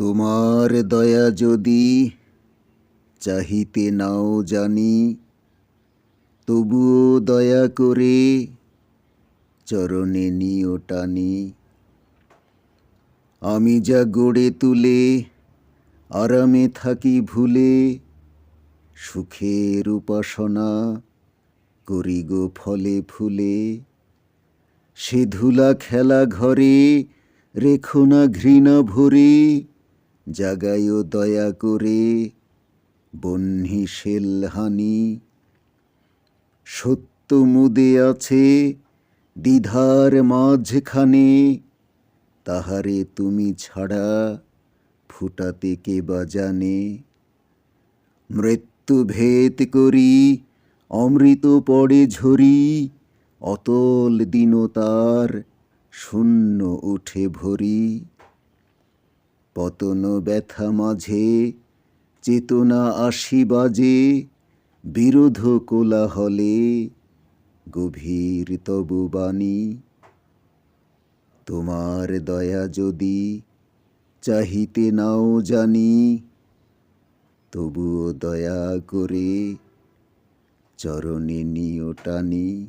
তোমার দয়া যদি চাহিতে নাও জানি, তবুও দয়া করে চরণে নিও টানি। আমি যা গড়ে তুলে, আরামে থাকি ভুলে, সুখের উপাসনা করি গো ফলে ফুলে। সে ধুলা খেলা ঘরে, রেখো না ঘৃণা ভরে জাগায়ও দয়া করে বহ্নি শেলহানি সত্য মুদে আছে দ্বিধার মাঝখানে, তাহারে তুমি ছাড়া ফুটাতে কে বা জানে। মৃত্যু ভেদ করি, অমৃত পড়ে ঝরি, অতল দিন তার শূন্য উঠে ভরি। পতন ব্যথা মাঝে, চেতনা আসি বাজে বিরোধ কোলাহলে, গভীর তবু বাণী তোমার দয়া যদি চাহিতে নাও জানি, তবুও দয়া করে চরণে নিও টানি।